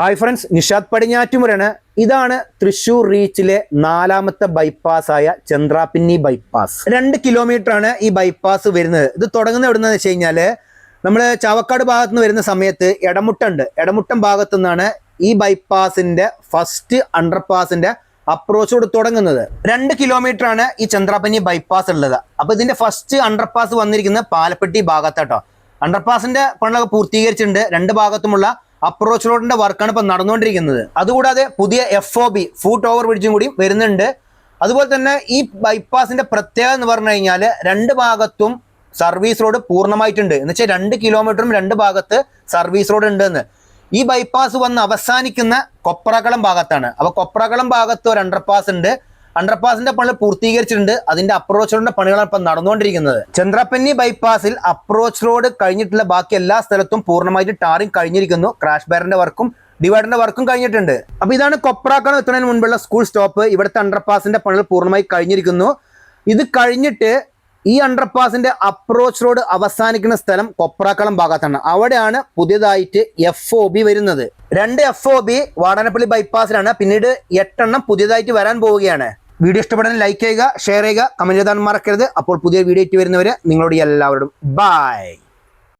Hi friends Nishad പടിഞ്ഞാറ്റുമുരാണ്. ഇതാണ് തൃശൂർ റീച്ചിലെ നാലാമത്തെ bypass ആയ ചന്ദ്രാപിന്നി ബൈപ്പാസ്. രണ്ട് കിലോമീറ്റർ ആണ് ഈ ബൈപ്പാസ് വരുന്നത്. ഇത് തുടങ്ങുന്ന എവിടുന്ന് വെച്ച് കഴിഞ്ഞാൽ നമ്മൾ ചാവക്കാട് ഭാഗത്ത് നിന്ന് വരുന്ന സമയത്ത് എടമുട്ടുണ്ട്. ഇടമുട്ടം ഭാഗത്തു നിന്നാണ് ഈ ബൈപ്പാസിന്റെ ഫസ്റ്റ് അണ്ടർപാസിന്റെ അപ്രോച്ചോട് തുടങ്ങുന്നത്. രണ്ട് കിലോമീറ്റർ ആണ് ഈ ചന്ദ്രാപന്നി ബൈപ്പാസ് ഉള്ളത്. അപ്പൊ ഇതിന്റെ ഫസ്റ്റ് അണ്ടർപാസ് വന്നിരിക്കുന്നത് പാലപ്പെട്ടി ഭാഗത്താട്ടോ. അണ്ടർപാസിന്റെ പണികളൊക്കെ പൂർത്തീകരിച്ചിട്ടുണ്ട്. രണ്ട് ഭാഗത്തുമുള്ള അപ്രോച്ച് റോഡിന്റെ വർക്കാണ് ഇപ്പം നടന്നുകൊണ്ടിരിക്കുന്നത്. അതുകൂടാതെ പുതിയ F O B foot over ബ്രിഡ്ജും കൂടി വരുന്നുണ്ട്. അതുപോലെ തന്നെ ഈ ബൈപ്പാസിന്റെ പ്രത്യേകത എന്ന് പറഞ്ഞു കഴിഞ്ഞാൽ രണ്ട് ഭാഗത്തും സർവീസ് റോഡ് പൂർണമായിട്ടുണ്ട്. എന്ന് വെച്ചാൽ രണ്ട് കിലോമീറ്ററും രണ്ട് ഭാഗത്ത് സർവീസ് റോഡ് ഉണ്ട് എന്ന് ഈ ബൈപ്പാസ് വന്ന് അവസാനിക്കുന്ന കൊപ്രകളം ഭാഗത്താണ്. അപ്പൊ കൊപ്രകളം ഭാഗത്ത് ഒരു അണ്ടർപാസ് ഉണ്ട്. അണ്ടർപാസിന്റെ പണി പൂർത്തീകരിച്ചിട്ടുണ്ട്. അതിന്റെ അപ്രോച്ച് റോഡിന്റെ പണികളാണ് ഇപ്പം നടന്നുകൊണ്ടിരിക്കുന്നത്. ചന്ദ്രപ്പന്നി ബൈപ്പാസിൽ അപ്രോച്ച് റോഡ് കഴിഞ്ഞിട്ടുള്ള ബാക്കി എല്ലാ സ്ഥലത്തും പൂർണമായിട്ട് ടാറിങ് കഴിഞ്ഞിരിക്കുന്നു. ക്രാഷ് ബാറിന്റെ വർക്കും ഡിവൈഡറിന്റെ വർക്കും കഴിഞ്ഞിട്ടുണ്ട്. അപ്പൊ ഇതാണ് കൊപ്രാക്കണം എത്തുന്നതിന് മുൻപുള്ള സ്കൂൾ സ്റ്റോപ്പ് ഇവിടുത്തെ അണ്ടർപാസിന്റെ പണികൾ പൂർണമായി കഴിഞ്ഞിരിക്കുന്നു. ഇത് കഴിഞ്ഞിട്ട് ഈ അണ്ടർപാസിന്റെ അപ്രോച്ച് റോഡ് അവസാനിക്കുന്ന സ്ഥലം കൊപ്രാക്കളം ഭാഗത്താണ്. അവിടെയാണ് പുതിയതായിട്ട് എഫ് ഒ ബി വരുന്നത്. രണ്ട് എഫ് ഒ ബി വാടാനപ്പള്ളി ബൈപ്പാസിലാണ് പിന്നീട് എട്ടെണ്ണം പുതിയതായിട്ട് വരാൻ പോവുകയാണ്. വീഡിയോ ഇഷ്ടപ്പെടാൻ ലൈക്ക് ചെയ്യുക ഷെയർ ചെയ്യുക കമന്റ് ചെയ്താൽ മറക്കരുത്. അപ്പോൾ പുതിയ വീഡിയോ ആയിട്ട് വരുന്നവരെ നിങ്ങളോട് എല്ലാവരോടും ബൈ